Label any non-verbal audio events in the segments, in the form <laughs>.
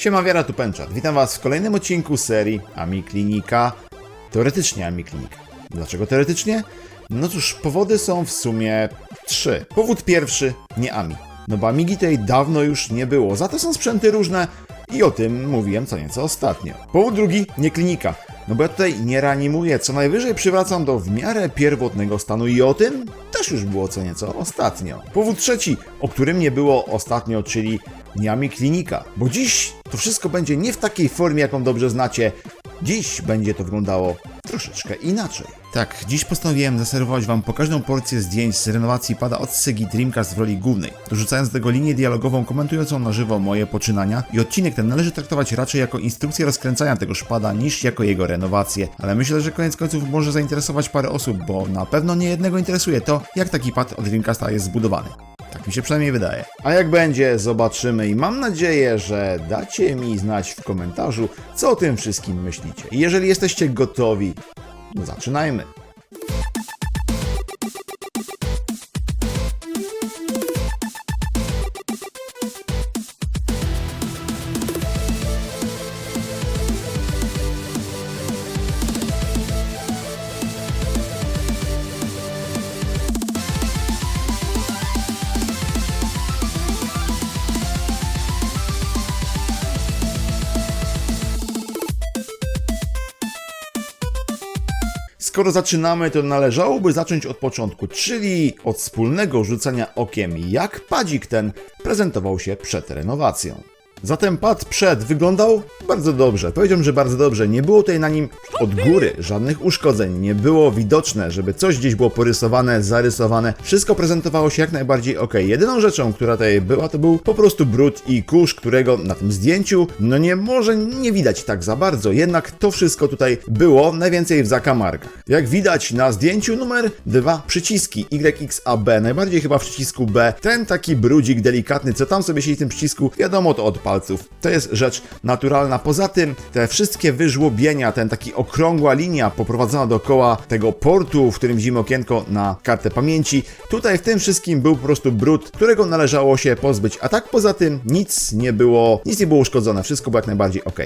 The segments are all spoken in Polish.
Siema Wiara tu Pęczat. Witam Was w kolejnym odcinku serii Ami Klinika. Teoretycznie Ami Klinika. Dlaczego teoretycznie? No cóż, powody są w sumie trzy. Powód pierwszy, nie Ami. No bo Amigi tej dawno już nie było, za to są sprzęty różne i o tym mówiłem co nieco ostatnio. Powód drugi, nie klinika. No bo ja tutaj nie reanimuję, co najwyżej przywracam do w miarę pierwotnego stanu i o tym też już było co nieco ostatnio. Powód trzeci, o którym nie było ostatnio, czyli Niami Klinika. Bo dziś to wszystko będzie nie w takiej formie, jaką dobrze znacie. Dziś będzie to wyglądało troszeczkę inaczej. Tak, dziś postanowiłem zaserwować Wam pokaźną porcję zdjęć z renowacji pada od Sygi Dreamcast w roli głównej, dorzucając do tego linię dialogową komentującą na żywo moje poczynania i odcinek ten należy traktować raczej jako instrukcję rozkręcania tego szpada niż jako jego renowację. Ale myślę, że koniec końców może zainteresować parę osób, bo na pewno nie jednego interesuje to, jak taki pad od Dreamcasta jest zbudowany. Tak mi się przynajmniej wydaje. A jak będzie, zobaczymy i mam nadzieję, że dacie mi znać w komentarzu, co o tym wszystkim myślicie. I jeżeli jesteście gotowi, no zaczynajmy. Skoro zaczynamy, to należałoby zacząć od początku, czyli od wspólnego rzucania okiem, jak padzik ten prezentował się przed renowacją. Zatem pad przed wyglądał bardzo dobrze. Powiedziałbym, że bardzo dobrze. Nie było tutaj na nim od góry żadnych uszkodzeń. Nie było widoczne, żeby coś gdzieś było porysowane, zarysowane. Wszystko prezentowało się jak najbardziej ok. Jedyną rzeczą, która tutaj była, to był po prostu brud i kurz, którego na tym zdjęciu, no nie może nie widać tak za bardzo. Jednak to wszystko tutaj było najwięcej w zakamarkach. Jak widać na zdjęciu numer dwa przyciski YXAB, najbardziej chyba w przycisku B. Ten taki brudzik delikatny, co tam sobie siedzi w tym przycisku, wiadomo to od palców. To jest rzecz naturalna. Poza tym te wszystkie wyżłobienia, ten taki okrągła linia poprowadzona dookoła tego portu, w którym widzimy okienko na kartę pamięci. Tutaj w tym wszystkim był po prostu brud, którego należało się pozbyć. A tak poza tym nic nie było, nic nie było uszkodzone. Wszystko było jak najbardziej ok.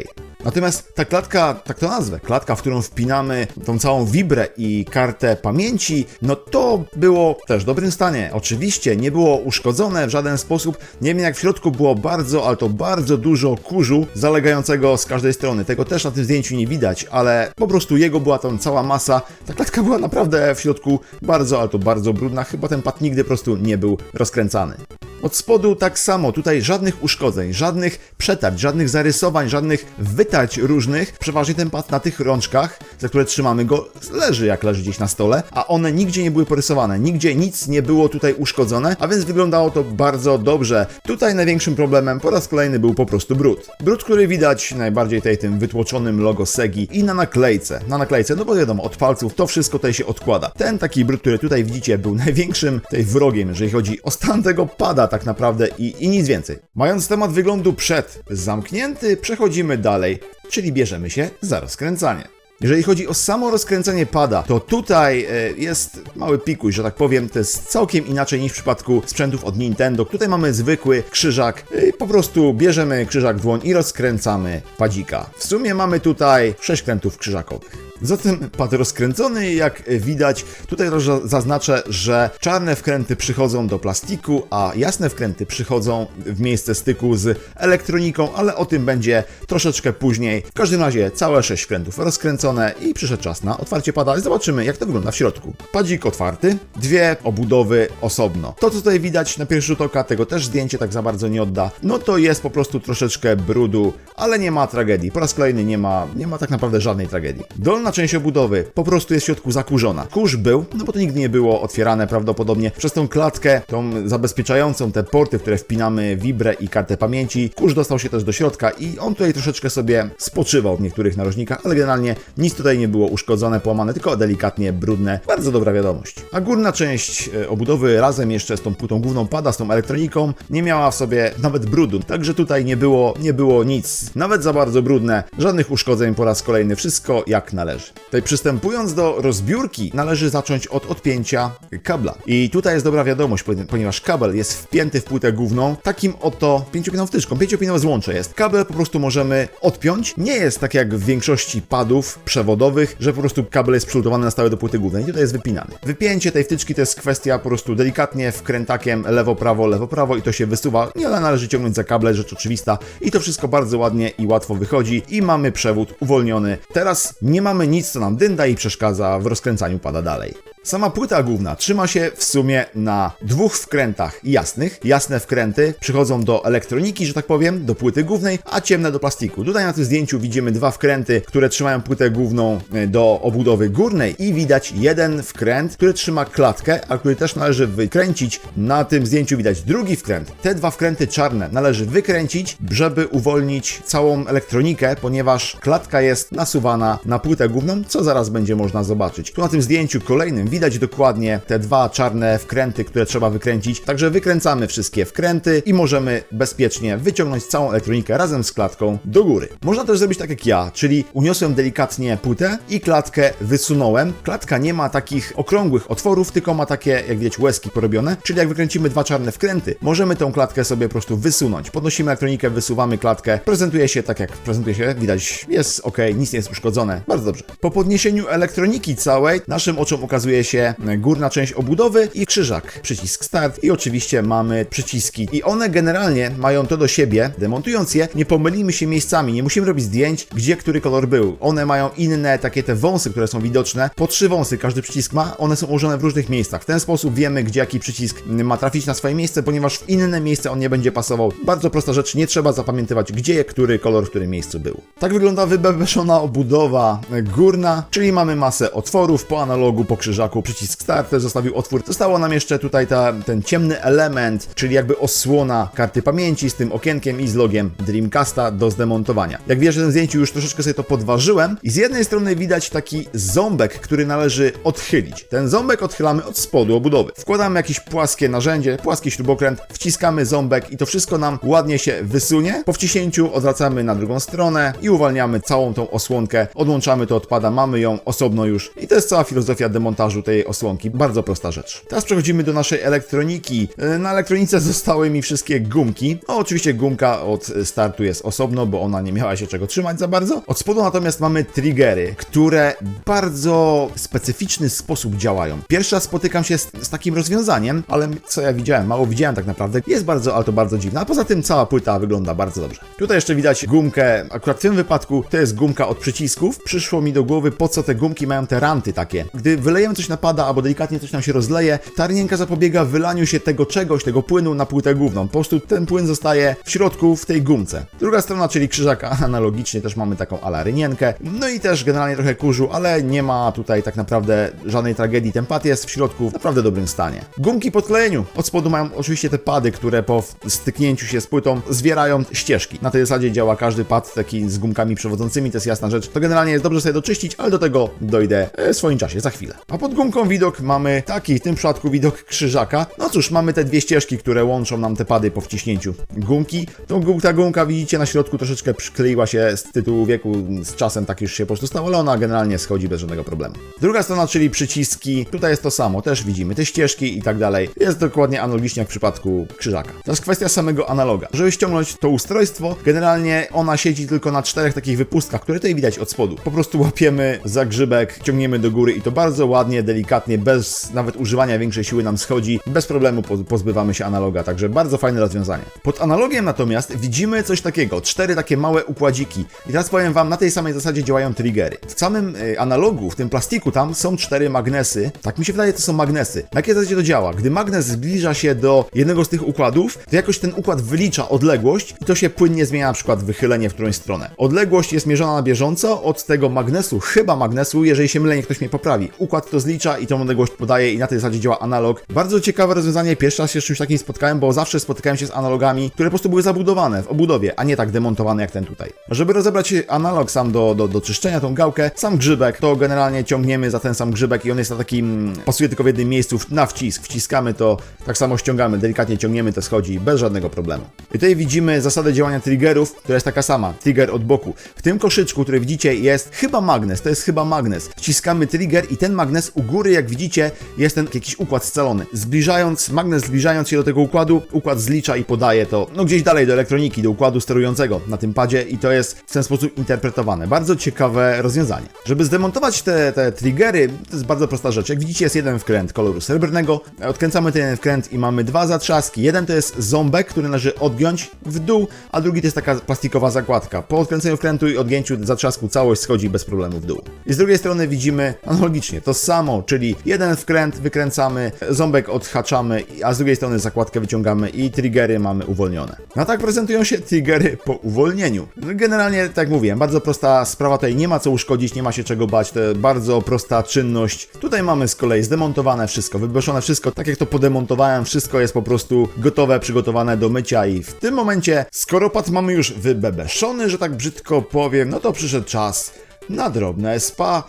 Natomiast ta klatka, tak to nazwę, klatka, w którą wpinamy tą całą wibrę i kartę pamięci, no to było też w dobrym stanie. Oczywiście nie było uszkodzone w żaden sposób, niemniej jak w środku było bardzo, ale to bardzo dużo kurzu zalegającego z każdej strony. Tego też na tym zdjęciu nie widać, ale po prostu jego była tam cała masa. Ta klatka była naprawdę w środku bardzo, ale to bardzo brudna. Chyba ten pad nigdy po prostu nie był rozkręcany. Od spodu tak samo, tutaj żadnych uszkodzeń, żadnych przetarć, żadnych zarysowań, żadnych wytarć różnych. Przeważnie ten pad na tych rączkach, za które trzymamy go, leży jak leży gdzieś na stole, a one nigdzie nie były porysowane, nigdzie nic nie było tutaj uszkodzone, a więc wyglądało to bardzo dobrze. Tutaj największym problemem po raz kolejny był po prostu brud. Brud, który widać najbardziej tutaj tym wytłoczonym logo Segi i na naklejce. Na naklejce, no bo wiadomo, od palców to wszystko tutaj się odkłada. Ten taki brud, który tutaj widzicie, był <laughs> największym tej wrogiem, jeżeli chodzi o stan tego pada tak naprawdę i, i nic więcej. Mając temat wyglądu przed zamknięty, przechodzimy dalej, czyli bierzemy się za rozkręcanie. Jeżeli chodzi o samo rozkręcanie pada, to tutaj e, jest mały pikuś, że tak powiem, to jest całkiem inaczej niż w przypadku sprzętów od Nintendo. Tutaj mamy zwykły krzyżak, e, po prostu bierzemy krzyżak w dłoń i rozkręcamy padzika. W sumie mamy tutaj 6 krętów krzyżakowych. Zatem pad rozkręcony, jak widać, tutaj zaznaczę, że czarne wkręty przychodzą do plastiku, a jasne wkręty przychodzą w miejsce styku z elektroniką, ale o tym będzie troszeczkę później. W każdym razie całe 6 wkrętów rozkręcone i przyszedł czas na otwarcie pada zobaczymy jak to wygląda w środku. Padzik otwarty, dwie obudowy osobno. To co tutaj widać na pierwszy rzut oka, tego też zdjęcie tak za bardzo nie odda, no to jest po prostu troszeczkę brudu, ale nie ma tragedii. Po raz kolejny nie ma, nie ma tak naprawdę żadnej tragedii. Dolna część obudowy po prostu jest w środku zakurzona. Kurz był, no bo to nigdy nie było otwierane prawdopodobnie przez tą klatkę, tą zabezpieczającą te porty, w które wpinamy wibrę i kartę pamięci. Kurz dostał się też do środka i on tutaj troszeczkę sobie spoczywał w niektórych narożnikach, ale generalnie nic tutaj nie było uszkodzone, połamane, tylko delikatnie brudne. Bardzo dobra wiadomość. A górna część e, obudowy razem jeszcze z tą płytą główną pada, z tą elektroniką, nie miała w sobie nawet brudu. Także tutaj nie było, nie było nic, nawet za bardzo brudne, żadnych uszkodzeń po raz kolejny, wszystko jak należy. Należy. Tutaj przystępując do rozbiórki, należy zacząć od odpięcia kabla. I tutaj jest dobra wiadomość, poni- ponieważ kabel jest wpięty w płytę główną takim oto pięciopinową wtyczką, pięciopinowe złącze jest. Kabel po prostu możemy odpiąć. Nie jest tak jak w większości padów przewodowych, że po prostu kabel jest przylutowany na stałe do płyty głównej. Tutaj jest wypinany. Wypięcie tej wtyczki to jest kwestia po prostu delikatnie wkrętakiem lewo-prawo, lewo-prawo i to się wysuwa. Nie należy ciągnąć za kable, rzecz oczywista. I to wszystko bardzo ładnie i łatwo wychodzi i mamy przewód uwolniony. Teraz nie mamy nic, co nam dynda i przeszkadza w rozkręcaniu pada dalej. Sama płyta główna trzyma się w sumie na dwóch wkrętach jasnych. Jasne wkręty przychodzą do elektroniki, że tak powiem, do płyty głównej, a ciemne do plastiku. Tutaj na tym zdjęciu widzimy dwa wkręty, które trzymają płytę główną e, do obudowy górnej i widać jeden wkręt, który trzyma klatkę, a który też należy wykręcić. Na tym zdjęciu widać drugi wkręt. Te dwa wkręty czarne należy wykręcić, żeby uwolnić całą elektronikę, ponieważ klatka jest nasuwana na płytę główną, co zaraz będzie można zobaczyć. Tu na tym zdjęciu kolejnym widać dokładnie te dwa czarne wkręty, które trzeba wykręcić. Także wykręcamy wszystkie wkręty i możemy bezpiecznie wyciągnąć całą elektronikę razem z klatką do góry. Można też zrobić tak jak ja, czyli uniosłem delikatnie płytę i klatkę wysunąłem. Klatka nie ma takich okrągłych otworów, tylko ma takie, jak widać, łezki porobione. Czyli jak wykręcimy dwa czarne wkręty, możemy tą klatkę sobie po prostu wysunąć. Podnosimy elektronikę, wysuwamy klatkę. Prezentuje się tak jak prezentuje się, widać, jest ok, nic nie jest uszkodzone. Bardzo dobrze. Po podniesieniu elektroniki całej, naszym oczom ukazuje się górna część obudowy i krzyżak, przycisk start i oczywiście mamy przyciski. I one generalnie mają to do siebie, demontując je, nie pomylimy się miejscami, nie musimy robić zdjęć, gdzie który kolor był. One mają inne takie te wąsy, które są widoczne. Po trzy wąsy każdy przycisk ma, one są ułożone w różnych miejscach. W ten sposób wiemy, gdzie jaki przycisk ma trafić na swoje miejsce, ponieważ w inne miejsce on nie będzie pasował. Bardzo prosta rzecz, nie trzeba zapamiętywać, gdzie który kolor w którym miejscu był. Tak wygląda wybebeszona obudowa górna, czyli mamy masę otworów po analogu, po krzyżaku, przycisk start też zostawił otwór. Zostało nam jeszcze tutaj ta, ten ciemny element, czyli jakby osłona karty pamięci z tym okienkiem i z logiem Dreamcasta do zdemontowania. Jak wiesz, w tym zdjęciu już troszeczkę sobie to podważyłem i z jednej strony widać taki ząbek, który należy odchylić. Ten ząbek odchylamy od spodu obudowy. Wkładamy jakieś płaskie narzędzie, płaski śrubokręt, wciskamy ząbek i to wszystko nam ładnie się wysunie. Po wciśnięciu odwracamy na drugą stronę i uwalniamy całą tą osłonkę, odłączamy to odpada, mamy ją osobno już i to jest cała filozofia demontażu tej osłonki. Bardzo prosta rzecz. Teraz przechodzimy do naszej elektroniki. E, Na elektronice <laughs> zostały mi wszystkie gumki. No, oczywiście gumka od startu jest osobno, bo ona nie miała się czego trzymać za bardzo. Od spodu natomiast mamy triggery, które bardzo specyficzny sposób działają. Pierwszy raz spotykam się z, z takim rozwiązaniem, ale co ja widziałem, mało widziałem tak naprawdę. Jest bardzo, ale to bardzo dziwne. A poza tym cała płyta wygląda bardzo dobrze. Tutaj jeszcze widać gumkę, akurat w tym wypadku to jest gumka od przycisków. Przyszło mi do głowy, po co te gumki mają te ranty takie. Gdy wylejemy coś napada albo delikatnie coś nam się rozleje, ta rynienka zapobiega wylaniu się tego czegoś, tego płynu na płytę główną. Po prostu ten płyn zostaje w środku w tej gumce. Druga strona, czyli krzyżak <laughs> analogicznie też mamy taką ala rynienkę. No i też generalnie trochę kurzu, ale nie ma tutaj tak naprawdę żadnej tragedii. Ten pad jest w środku w naprawdę dobrym stanie. Gumki po klejeniu. Od spodu mają oczywiście te pady, które po styknięciu się z płytą zwierają ścieżki. Na tej zasadzie działa każdy pad taki z gumkami przewodzącymi, to jest jasna rzecz. To generalnie jest dobrze sobie doczyścić, ale do tego dojdę w swoim czasie, za chwilę. A pod gumką widok mamy taki, w tym przypadku widok krzyżaka. No cóż, mamy te dwie ścieżki, które łączą nam te pady po wciśnięciu gumki. Tą, gu- ta gumka widzicie na środku troszeczkę przykleiła się z tytułu wieku, z czasem tak już się po prostu stało, ale ona generalnie schodzi bez żadnego problemu. Druga strona, czyli przyciski, tutaj jest to samo, też widzimy te ścieżki i tak dalej. Jest dokładnie analogicznie jak w przypadku krzyżaka. Teraz kwestia samego analoga. Żeby ściągnąć to ustrojstwo, generalnie ona siedzi tylko na czterech takich wypustkach, które tutaj widać od spodu. Po prostu łapiemy za grzybek, ciągniemy do góry i to bardzo ładnie, delikatnie, bez nawet używania większej siły nam schodzi. Bez problemu po- pozbywamy się analoga, także bardzo fajne rozwiązanie. Pod analogiem natomiast widzimy coś takiego, cztery takie małe układziki. I teraz powiem wam, na tej samej zasadzie działają triggery. W samym y, analogu, w tym plastiku tam są cztery magnesy. Tak mi się wydaje, to są magnesy. Na jakiej zasadzie to działa? Gdy magnes zbliża się do jednego z tych układów, to jakoś ten układ wylicza odległość i to się płynnie zmienia na przykład wychylenie w którąś stronę. Odległość jest mierzona na bieżąco od tego magnesu, chyba magnesu, jeżeli się mylę, niech ktoś mnie poprawi. Układ to zlicza i tą odległość podaje i na tej zasadzie działa analog. Bardzo ciekawe rozwiązanie, pierwszy raz się z czymś takim spotkałem, bo zawsze spotykałem się z analogami, które po prostu były zabudowane w obudowie, a nie tak demontowane jak ten tutaj. Żeby rozebrać analog sam do, do, do czyszczenia, tą gałkę, sam grzybek, to generalnie ciągniemy za ten sam grzybek i on jest na takim, pasuje tylko w jednym miejscu, na wcisk, wciskamy to, tak samo ściągamy, delikatnie ciągniemy, to schodzi bez żadnego problemu. I tutaj widzimy zasadę działania triggerów, która jest taka sama, trigger od boku. W tym koszyczku, który widzicie, jest chyba magnes, to jest chyba magnes. Wciskamy trigger i ten magnes u góry, jak widzicie, jest ten jakiś układ scalony. Zbliżając, magnes zbliżając się do tego układu, układ zlicza i podaje to, no gdzieś dalej do elektroniki, do układu sterującego na tym padzie i to jest w ten sposób interpretowane. Bardzo ciekawe rozwiązanie. Żeby zdemontować te, te triggery, to jest bardzo prosta rzecz. Jak widzicie, jest jeden wkręt koloru srebrnego, odkręcamy ten wkręt i mamy dwa zatrzaski. Jeden to jest ząbek, który należy odgiąć w dół, a drugi to jest taka plastikowa zakładka. Po odkręceniu wkrętu i odgięciu zatrzasku całość schodzi bez problemu w dół. I z drugiej strony widzimy analogicznie to samo, czyli jeden wkręt wykręcamy, ząbek odhaczamy, a z drugiej strony zakładkę wyciągamy i triggery mamy uwolnione. No tak prezentują się triggery po uwolnieniu. Generalnie, tak mówiłem, bardzo prosta sprawa, tutaj nie ma co uszkodzić, nie ma się czego bać, to bardzo prosta czynność. Tutaj mamy z kolei zdemontowane wszystko, wybruszone wszystko, tak jak to podemontowałem, wszystko jest po prostu gotowe, przygotowane do mycia i w tym momencie, skoro pad mamy już wybebeszony, że tak brzydko powiem, no to przyszedł czas na drobne spa,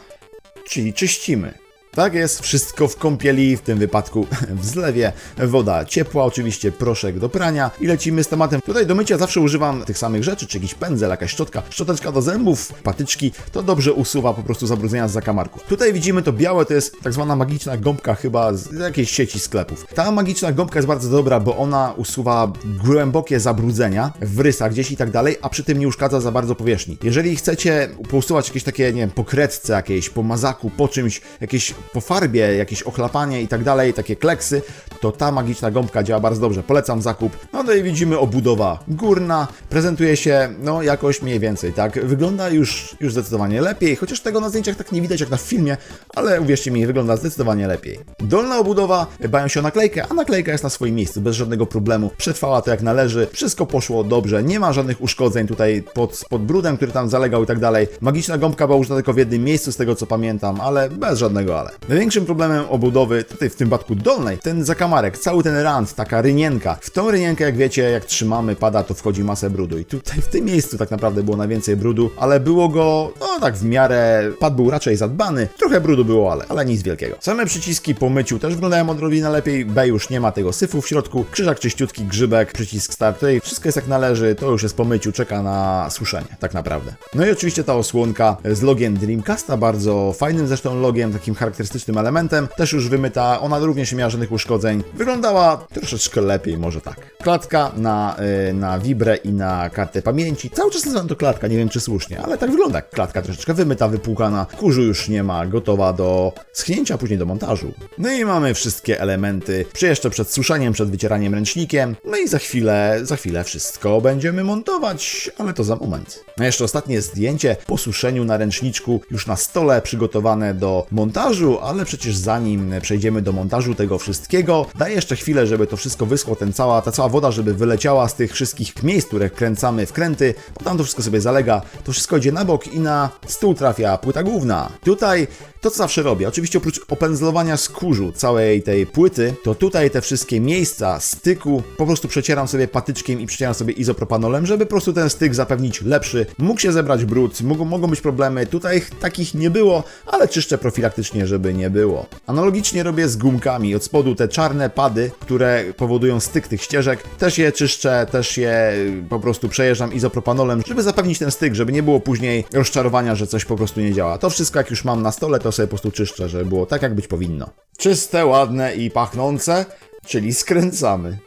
czyli czyścimy. Tak jest, wszystko w kąpieli, w tym wypadku <laughs> w zlewie, woda ciepła, oczywiście proszek do prania i lecimy z tematem. Tutaj do mycia zawsze używam tych samych rzeczy, czy jakiś pędzel, jakaś szczotka, szczoteczka do zębów, patyczki, to dobrze usuwa po prostu zabrudzenia z zakamarków. Tutaj widzimy to białe, to jest tak zwana magiczna gąbka chyba z jakiejś sieci sklepów. Ta magiczna gąbka jest bardzo dobra, bo ona usuwa głębokie zabrudzenia w rysach gdzieś i tak dalej, a przy tym nie uszkadza za bardzo powierzchni. Jeżeli chcecie pousuwać jakieś takie, nie wiem, po kredce jakieś, po mazaku, po czymś, jakieś po farbie, jakieś ochlapanie i tak dalej, takie kleksy, to ta magiczna gąbka działa bardzo dobrze. Polecam zakup. No tutaj widzimy obudowa górna, prezentuje się no jakoś mniej więcej, tak? Wygląda już, już zdecydowanie lepiej, chociaż tego na zdjęciach tak nie widać jak na filmie, ale uwierzcie mi, wygląda zdecydowanie lepiej. Dolna obudowa, bają się o naklejkę, a naklejka jest na swoim miejscu, bez żadnego problemu. Przetrwała to jak należy, wszystko poszło dobrze, nie ma żadnych uszkodzeń tutaj pod, pod brudem, który tam zalegał i tak dalej. Magiczna gąbka była użyta tylko w jednym miejscu, z tego co pamiętam, ale bez żadnego ale. Największym problemem obudowy, tutaj w tym przypadku dolnej, ten zakamarek, cały ten rand, taka rynienka. W tą rynienkę, jak wiecie, jak trzymamy pada, to wchodzi masę brudu. I tutaj w tym miejscu tak naprawdę było najwięcej brudu, ale było go, no tak w miarę, pad był raczej zadbany. Trochę brudu było, ale, ale nic wielkiego. Same przyciski po myciu też wyglądają odrobinę lepiej. B już nie ma tego syfu w środku. Krzyżak czyściutki, grzybek, przycisk start. Tutaj wszystko jest jak należy, to już jest po myciu, czeka na suszenie, tak naprawdę. No i oczywiście ta osłonka z logiem Dreamcasta, bardzo fajnym zresztą logiem, takim charakterystycznym elementem, też już wymyta, ona również nie miała żadnych uszkodzeń. Wyglądała troszeczkę lepiej, może tak. Klatka na, y, na Vibre i na kartę pamięci. Cały czas nazywam to klatka, nie wiem czy słusznie, ale tak wygląda klatka, troszeczkę wymyta, wypłukana. Kurzu już nie ma, gotowa do schnięcia, później do montażu. No i mamy wszystkie elementy. Jeszcze przed suszeniem, przed wycieraniem ręcznikiem. No i za chwilę, za chwilę wszystko będziemy montować, ale to za moment. No jeszcze ostatnie zdjęcie po suszeniu na ręczniczku, już na stole przygotowane do montażu, ale przecież zanim przejdziemy do montażu tego wszystkiego, daję jeszcze chwilę, żeby to wszystko wyschło, ten cała, ta cała woda, żeby wyleciała z tych wszystkich miejsc, które kręcamy wkręty, bo tam to wszystko sobie zalega, to wszystko idzie na bok i na stół trafia płyta główna. Tutaj to, co zawsze robię, oczywiście oprócz opędzlowania skórzu całej tej płyty, to tutaj te wszystkie miejsca styku po prostu przecieram sobie patyczkiem i przecieram sobie izopropanolem, żeby po prostu ten styk zapewnić lepszy. Mógł się zebrać brud, mogą, mogą być problemy, tutaj takich nie było, ale czyszczę profilaktycznie, żeby nie było. Analogicznie robię z gumkami, od spodu te czarne pady, które powodują styk tych ścieżek, też je czyszczę, też je y, po prostu przejeżdżam izopropanolem, żeby zapewnić ten styk, żeby nie było później rozczarowania, że coś po prostu nie działa. To wszystko jak już mam na stole, to sobie po prostu czyszczę, żeby było tak, jak być powinno. Czyste, ładne i pachnące, czyli skręcamy.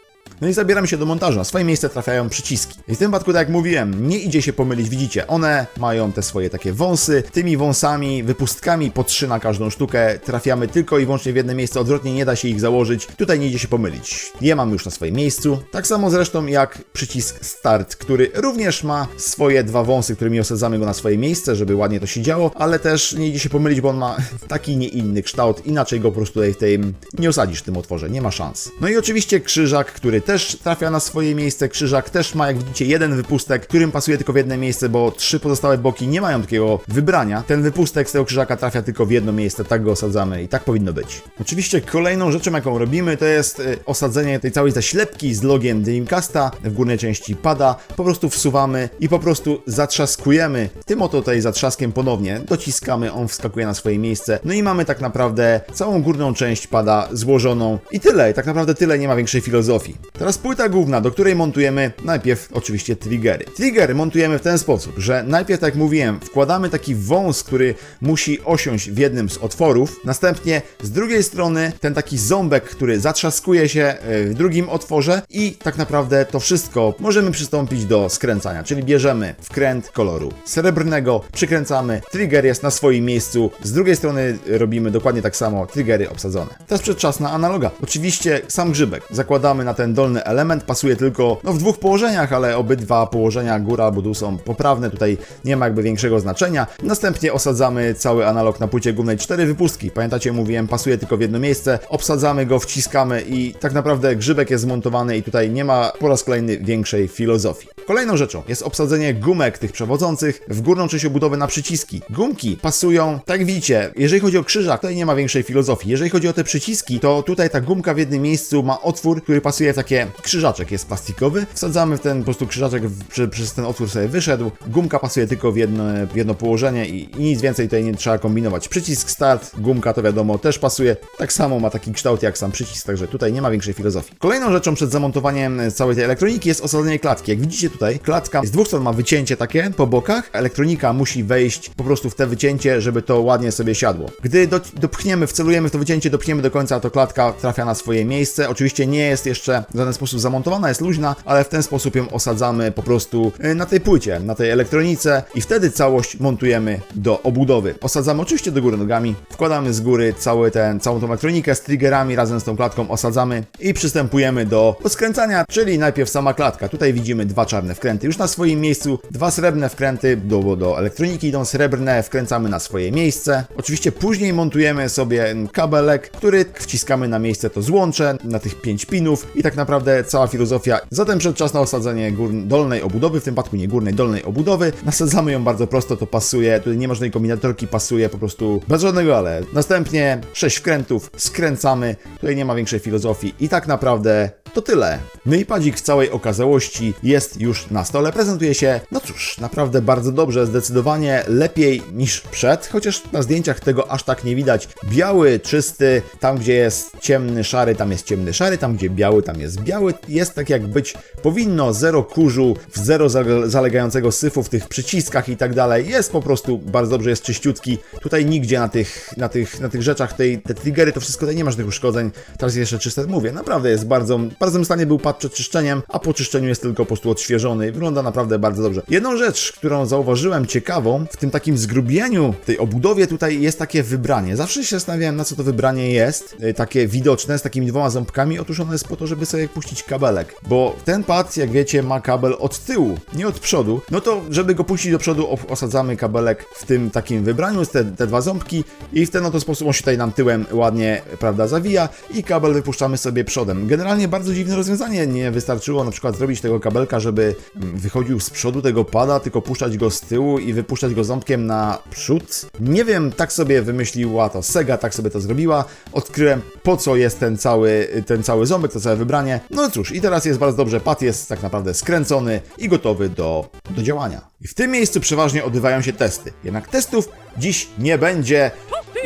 No i zabieramy się do montażu. Na swoje miejsce trafiają przyciski. I w tym wypadku, tak jak mówiłem, nie idzie się pomylić. Widzicie, one mają te swoje takie wąsy. Tymi wąsami, wypustkami po trzy na każdą sztukę trafiamy tylko i wyłącznie w jedno miejsce. Odwrotnie nie da się ich założyć. Tutaj nie idzie się pomylić. Je mam już na swoim miejscu. Tak samo zresztą jak przycisk Start, który również ma swoje dwa wąsy, którymi osadzamy go na swoje miejsce, żeby ładnie to się działo, ale też nie idzie się pomylić, bo on ma <laughs> taki, nie inny kształt. Inaczej go po prostu tutaj w tej nie osadzisz w tym otworze. Nie ma szans. No i oczywiście krzyżak, który też trafia na swoje miejsce, krzyżak też ma, jak widzicie, jeden wypustek, którym pasuje tylko w jedno miejsce, bo trzy pozostałe boki nie mają takiego wybrania. Ten wypustek z tego krzyżaka trafia tylko w jedno miejsce, tak go osadzamy i tak powinno być. Oczywiście kolejną rzeczą, jaką robimy, to jest y, osadzenie tej całej zaślepki z logiem Dreamcasta w górnej części pada. Po prostu wsuwamy i po prostu zatrzaskujemy tym oto tutaj zatrzaskiem ponownie, dociskamy, on wskakuje na swoje miejsce, no i mamy tak naprawdę całą górną część pada złożoną i tyle, tak naprawdę tyle, nie ma większej filozofii. Teraz płyta główna, do której montujemy najpierw oczywiście triggery. Trigger montujemy w ten sposób, że najpierw, tak jak mówiłem, wkładamy taki wąs, który musi osiąść w jednym z otworów, następnie z drugiej strony ten taki ząbek, który zatrzaskuje się e, w drugim otworze i tak naprawdę to wszystko możemy przystąpić do skręcania, czyli bierzemy wkręt koloru srebrnego, przykręcamy, trigger jest na swoim miejscu, z drugiej strony robimy dokładnie tak samo, triggery obsadzone. Teraz przedczas na analoga. Oczywiście sam grzybek zakładamy na ten dolny element, pasuje tylko no, w dwóch położeniach, ale obydwa położenia góra albo dół są poprawne, tutaj nie ma jakby większego znaczenia. Następnie osadzamy cały analog na płycie głównej cztery wypustki. Pamiętacie, mówiłem, pasuje tylko w jedno miejsce, obsadzamy go, wciskamy i tak naprawdę grzybek jest zmontowany i tutaj nie ma po raz kolejny większej filozofii. Kolejną rzeczą jest obsadzenie gumek tych przewodzących w górną część obudowy na przyciski. Gumki pasują, tak widzicie, jeżeli chodzi o krzyżak, tutaj nie ma większej filozofii. Jeżeli chodzi o te przyciski, to tutaj ta gumka w jednym miejscu ma otwór, który pasuje w takie krzyżaczek, jest plastikowy. Wsadzamy w ten po prostu krzyżaczek, przy, przez ten otwór sobie wyszedł. Gumka pasuje tylko w jedno, w jedno położenie i, i nic więcej tutaj nie trzeba kombinować. Przycisk start, gumka to wiadomo też pasuje. Tak samo ma taki kształt jak sam przycisk, także tutaj nie ma większej filozofii. Kolejną rzeczą przed zamontowaniem całej tej elektroniki jest osadzenie klatki. Jak widzicie tutaj, klatka z dwóch stron ma wycięcie takie po bokach. Elektronika musi wejść po prostu w te wycięcie, żeby to ładnie sobie siadło. Gdy do, dopchniemy, wcelujemy w to wycięcie, dopchniemy do końca, to klatka trafia na swoje miejsce. Oczywiście nie jest jeszcze w żaden sposób zamontowana, jest luźna, ale w ten sposób ją osadzamy po prostu y, na tej płycie, na tej elektronice i wtedy całość montujemy do obudowy. Osadzamy oczywiście do góry nogami, wkładamy z góry cały ten, całą tą elektronikę z triggerami razem z tą klatką osadzamy i przystępujemy do, do skręcania, czyli najpierw sama klatka. Tutaj widzimy dwa czarne wkręty już na swoim miejscu, dwa srebrne wkręty do, do elektroniki idą srebrne, wkręcamy na swoje miejsce. Oczywiście później montujemy sobie kabelek, który wciskamy na miejsce to złącze, na tych pięć pinów i tak naprawdę cała filozofia. Zatem przed czas na osadzenie gór- dolnej obudowy, w tym przypadku nie górnej, dolnej obudowy. Nasadzamy ją bardzo prosto, to pasuje, tutaj nie ma żadnej kombinatorki, pasuje po prostu bez żadnego ale. Następnie sześć wkrętów, skręcamy, tutaj nie ma większej filozofii i tak naprawdę to tyle. No i padzik w całej okazałości jest już na stole, prezentuje się, no cóż, naprawdę bardzo dobrze, zdecydowanie lepiej niż przed, chociaż na zdjęciach tego aż tak nie widać. Biały, czysty, tam gdzie jest ciemny, szary, tam jest ciemny, szary, tam gdzie biały, tam jest biały. Jest tak jak być powinno, zero kurzu, zero zale- zalegającego syfu w tych przyciskach i tak dalej. Jest po prostu bardzo dobrze, jest czyściutki. Tutaj nigdzie na tych, na tych, na tych rzeczach, tej, te triggery, to wszystko, tutaj nie ma żadnych uszkodzeń. Teraz jeszcze czyste, mówię, naprawdę jest bardzo, w stanie był pad przed czyszczeniem, a po czyszczeniu jest tylko po prostu odświeżony i wygląda naprawdę bardzo dobrze. Jedną rzecz, którą zauważyłem ciekawą, w tym takim zgrubieniu, tej obudowie tutaj jest takie wybranie. Zawsze się zastanawiałem, na co to wybranie jest, y, takie widoczne, z takimi dwoma ząbkami. Otóż ono jest po to, żeby sobie puścić kabelek, bo ten pad, jak wiecie, ma kabel od tyłu, nie od przodu. No to, żeby go puścić do przodu, osadzamy kabelek w tym takim wybraniu, te, te dwa ząbki i w ten oto sposób on się tutaj nam tyłem ładnie, prawda, zawija i kabel wypuszczamy sobie przodem. Generalnie bardzo dziwne rozwiązanie, nie wystarczyło na przykład zrobić tego kabelka, żeby mm, wychodził z przodu tego pada, tylko puszczać go z tyłu i wypuszczać go ząbkiem na przód. Nie wiem, tak sobie wymyśliła to Sega, tak sobie to zrobiła. Odkryłem po co jest ten cały, ten cały ząbek, to całe wybranie. No cóż, i teraz jest bardzo dobrze, pad jest tak naprawdę skręcony i gotowy do, do działania. I w tym miejscu przeważnie odbywają się testy. Jednak testów dziś nie będzie,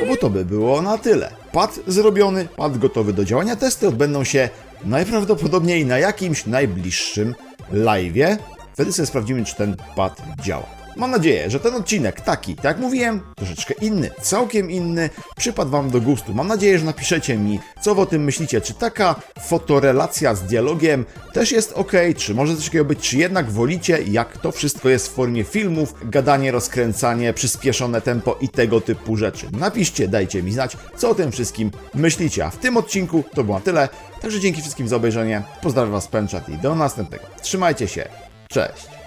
no bo to by było na tyle. Pad zrobiony, pad gotowy do działania. Testy odbędą się najprawdopodobniej na jakimś najbliższym live'ie. Wtedy sobie sprawdzimy, czy ten pad działa. Mam nadzieję, że ten odcinek taki, tak jak mówiłem, troszeczkę inny, całkiem inny, przypadł Wam do gustu. Mam nadzieję, że napiszecie mi, co Wy o tym myślicie. Czy taka fotorelacja z dialogiem też jest ok, czy może coś takiego być, czy jednak wolicie, jak to wszystko jest w formie filmów, gadanie, rozkręcanie, przyspieszone tempo i tego typu rzeczy. Napiszcie, dajcie mi znać, co o tym wszystkim myślicie. A w tym odcinku to było tyle, także dzięki wszystkim za obejrzenie. Pozdrawiam Was, Penchat i do następnego. Trzymajcie się, cześć!